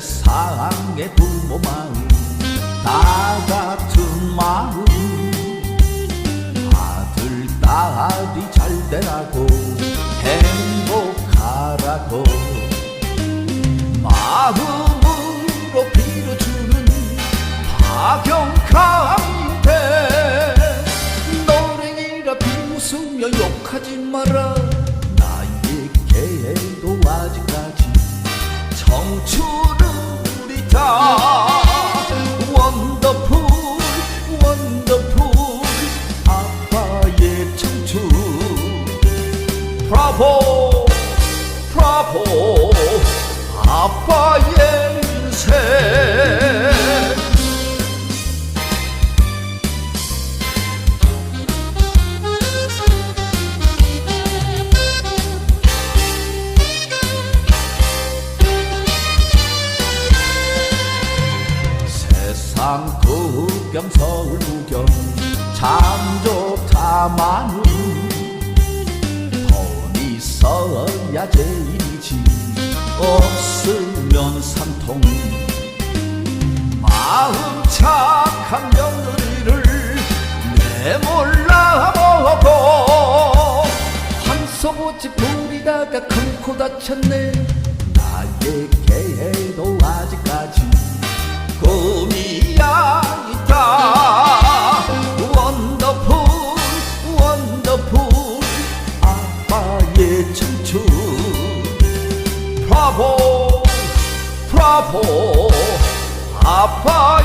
세상의 부모 마음 다 같은 마음. 아들 딸이 잘 되라고 행복하라고. 마음으로 빌어주는 박영감대 노랭이라 비웃으며 욕하지 마라 브라보 브라보 아빠의 세상 구경 서울 구경 참 좋다마는 돈 있어야 제일이지. 없으면 산통. 마음 착한 며느리를 내몰라 보고 한소보집 부리다가 큰코 다쳤네. 나에게도 아직까지 브라보 브라보 아빠